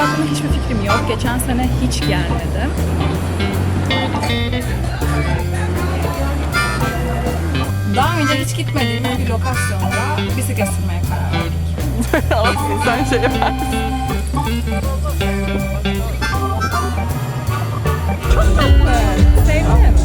hakkında hiçbir fikrim yok. Geçen sene hiç gelmedim. Daha önce hiç gitmediğim bir lokasyonda bisiklet sürmeye karar verdik. Olsun sen şey yaparsın. Çok tatlı. Sevdim.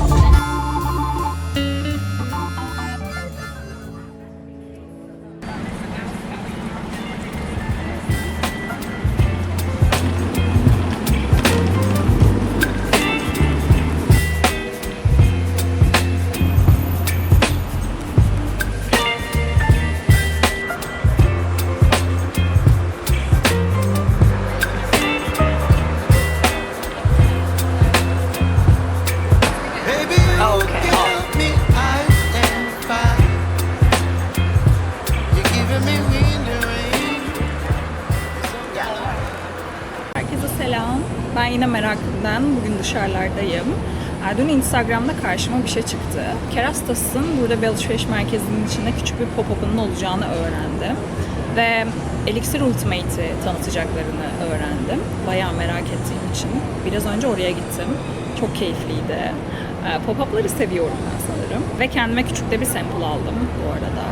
Meraklı'dan. Bugün dışarılardayım. Dün Instagram'da karşıma bir şey çıktı. Kerastas'ın burada bir alışveriş merkezinin içinde küçük bir pop-up'ının olacağını öğrendim. Ve Elixir Ultimate'i tanıtacaklarını öğrendim. Bayağı merak ettiğim için. Biraz önce oraya gittim. Çok keyifliydi. Pop-up'ları seviyorum ben sanırım. Ve kendime küçük de bir sample aldım bu arada.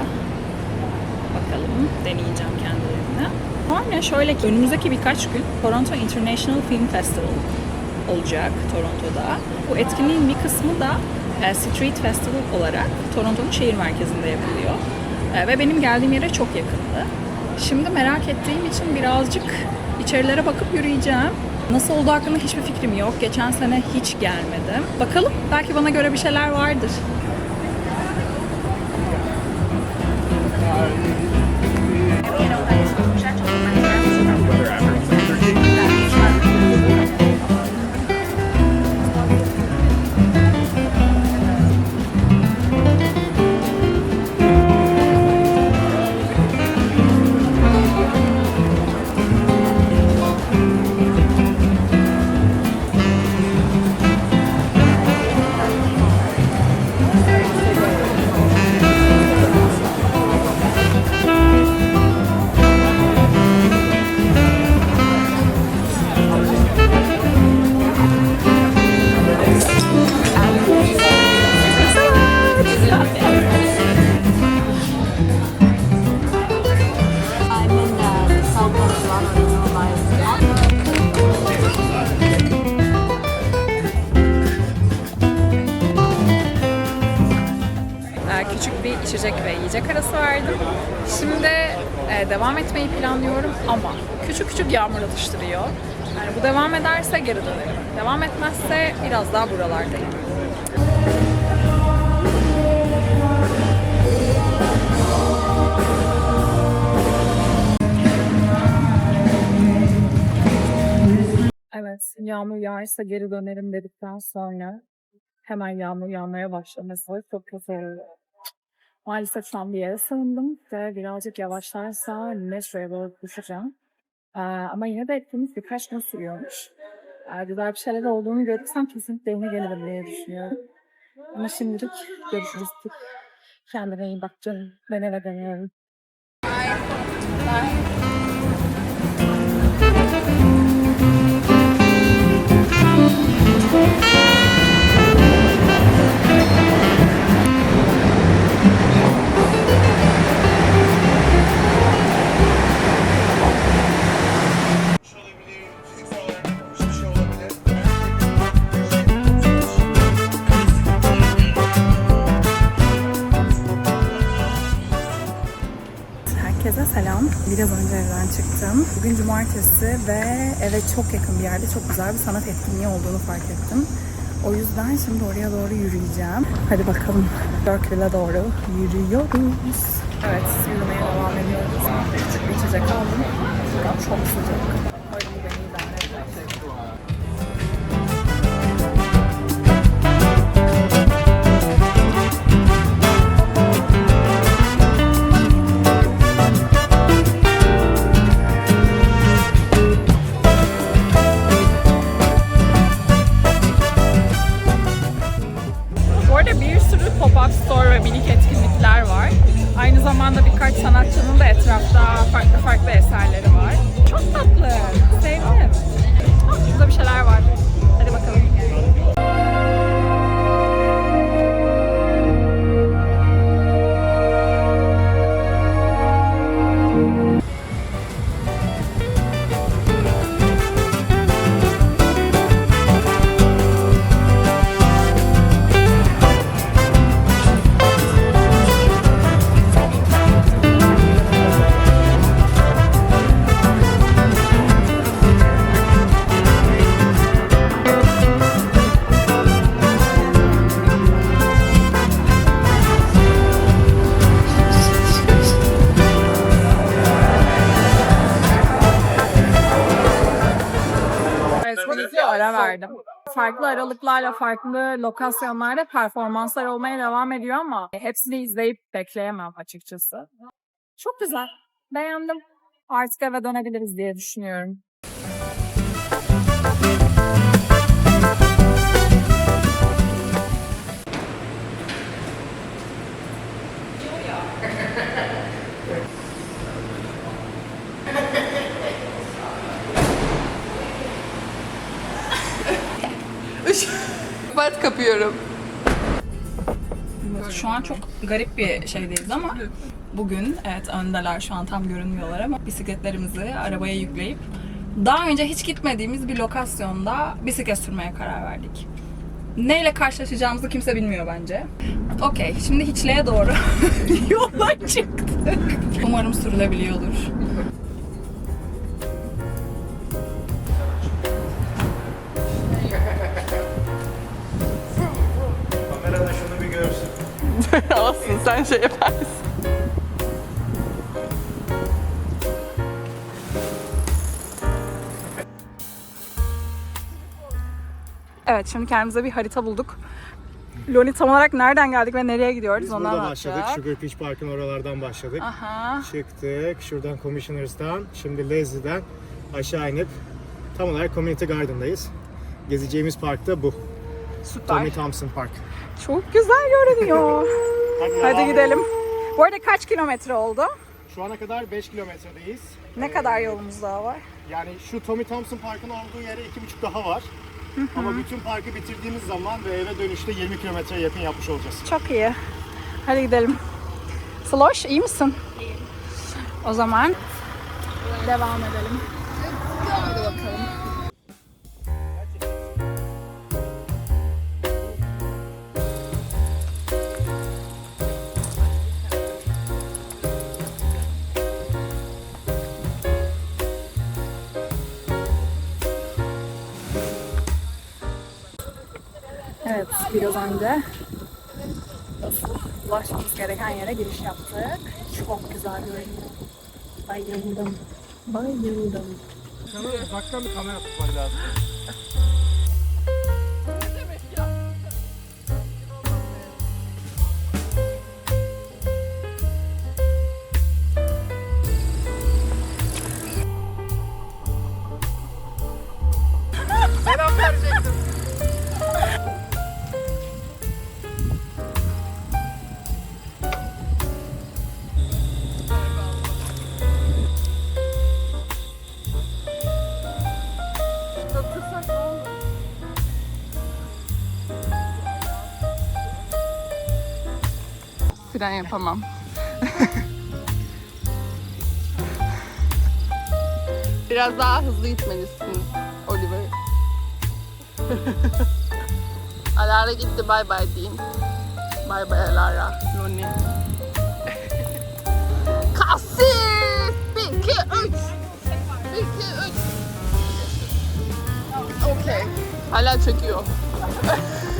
Bakalım deneyeceğim kendilerini. Sonra şöyle ki önümüzdeki birkaç gün Toronto International Film Festival olacak Toronto'da. Bu etkinliğin bir kısmı da e, Street Festival olarak Toronto'nun şehir merkezinde yapılıyor. E, Ve benim geldiğim yere çok yakındı. Şimdi merak ettiğim için birazcık içerilere bakıp yürüyeceğim. Nasıl olduğu hakkında hiçbir fikrim yok. Geçen sene hiç gelmedim. Bakalım belki bana göre bir şeyler vardır. Küçük bir içecek ve yiyecek arası verdim. Şimdi e, devam etmeyi planlıyorum ama küçük küçük yağmur atıştırıyor. Yani bu devam ederse geri dönerim. Devam etmezse biraz daha buralardayım. Yağmur yağarsa geri dönerim dedikten sonra hemen yağmur yağmaya başlaması çok kötü. Maalesef şu an bir yere sığındım ve birazcık yavaşlarsa metroya doğru düşeceğim. Ee, ama yine de etkinlik birkaç gün sürüyormuş. Ee, güzel bir şeyler olduğunu görürsem kesinlikle yine gelirim diye düşünüyorum. Ama şimdilik görüşürüz. Kendine iyi bak canım. Ben eve dönüyorum. olabilir, fiziksel Herkese selam. Biraz önce evden çıktım. Bugün cumartesi ve eve çok yakın bir yerde çok güzel bir sanat etkinliği olduğunu fark ettim. O yüzden şimdi oraya doğru yürüyeceğim. Hadi bakalım. Berkeley'e doğru yürüyoruz. Evet, yürümeye devam ediyoruz. Küçük bir içecek aldım. Çok sıcak. Farklı lokasyonlarda performanslar olmaya devam ediyor ama hepsini izleyip bekleyemem açıkçası. Çok güzel. Beğendim. Artık eve dönebiliriz diye düşünüyorum. Bat kapıyorum. Şu an çok garip bir şeydeyiz ama bugün evet öndeler şu an tam görünmüyorlar ama bisikletlerimizi arabaya yükleyip daha önce hiç gitmediğimiz bir lokasyonda bisiklet sürmeye karar verdik. Neyle karşılaşacağımızı kimse bilmiyor bence. Okey, şimdi Hiçli'ye doğru yola çıktık. Umarım sürülebiliyordur. Sen şey yaparsın. Evet, şimdi kendimize bir harita bulduk. Loni tam olarak nereden geldik ve nereye gidiyoruz Biz onu burada başladık. Sugar Peach Park'ın oralardan başladık. Aha. Çıktık. Şuradan Commissioners'tan, şimdi Leslie'den aşağı inip tam olarak Community Garden'dayız. Gezeceğimiz park da bu. Süper. Tommy Thompson Park. Çok güzel görünüyor. Hadi, gidelim. Bu arada kaç kilometre oldu? Şu ana kadar 5 kilometredeyiz. Ne kadar yolumuz daha var? Yani şu Tommy Thompson Park'ın olduğu yere 2,5 daha var. Ama bütün parkı bitirdiğimiz zaman ve eve dönüşte 20 kilometreye yakın yapmış olacağız. Çok iyi. Hadi gidelim. Sloş iyi misin? İyiyim. O zaman devam edelim. Hadi bakalım. Biraz önce ulaşmamız gereken yere giriş yaptık. Çok güzel görünüyor. Bayıldım. Bayıldım. Sana uzaktan bir kamera tutman lazım. Fren yapamam. Biraz daha hızlı gitmelisin Oliver. Alara gitti bay bay deyin. Bay bay Alara. Loni. Kasif! Bir, iki, üç. Bir, iki, üç. Okey. Hala çekiyor.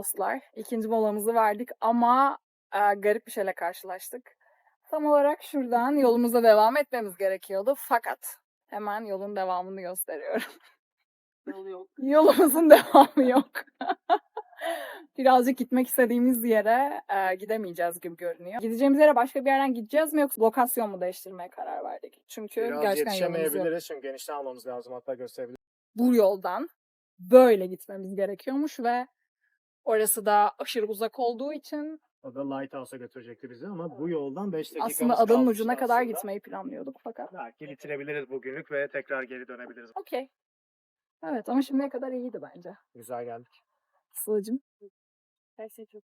dostlar, ikinci molamızı verdik ama e, garip bir şeyle karşılaştık. Tam olarak şuradan yolumuza devam etmemiz gerekiyordu fakat hemen yolun devamını gösteriyorum. Yol yok. Yolumuzun devamı yok. Birazcık gitmek istediğimiz yere e, gidemeyeceğiz gibi görünüyor. Gideceğimiz yere başka bir yerden gideceğiz mi yoksa lokasyon mu değiştirmeye karar verdik? Çünkü Biraz gerçekten yok. yetişemeyebiliriz çünkü genişten almamız lazım hatta gösterebiliriz. Bu yoldan böyle gitmemiz gerekiyormuş ve orası da aşırı uzak olduğu için O da Lighthouse'a götürecekti bizi ama bu yoldan 5 dakikamız aslında adanın kalmıştı ucuna kadar aslında. gitmeyi planlıyorduk fakat. Belki bitirebiliriz bugünlük ve tekrar geri dönebiliriz. Okey. Evet ama şimdiye kadar iyiydi bence. Güzel geldik. Sıla'cığım. Her şey çok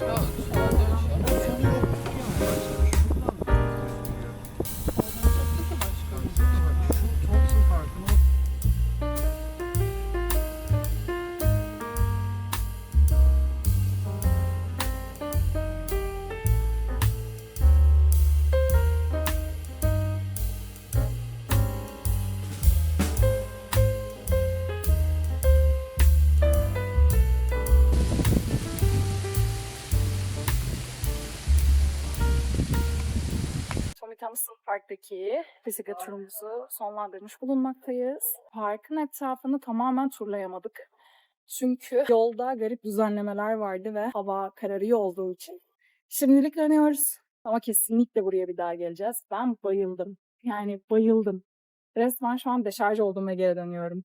Let's go. Park'taki bisiklet turumuzu sonlandırmış bulunmaktayız. Parkın etrafını tamamen turlayamadık. Çünkü yolda garip düzenlemeler vardı ve hava kararıyor olduğu için. Şimdilik dönüyoruz. Ama kesinlikle buraya bir daha geleceğiz. Ben bayıldım. Yani bayıldım. Resmen şu an deşarj oldum ve geri dönüyorum.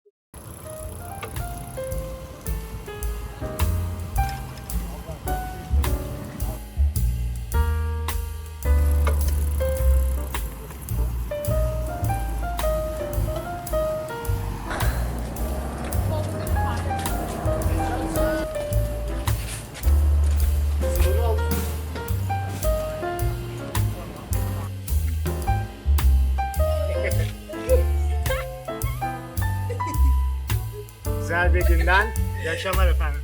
Güzel bir günden iyi akşamlar efendim.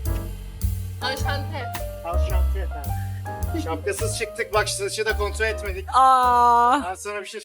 Anşante. Alşantı efendim. Şapkasız çıktık bak saçı da kontrol etmedik. Aa. Ben sana bir şey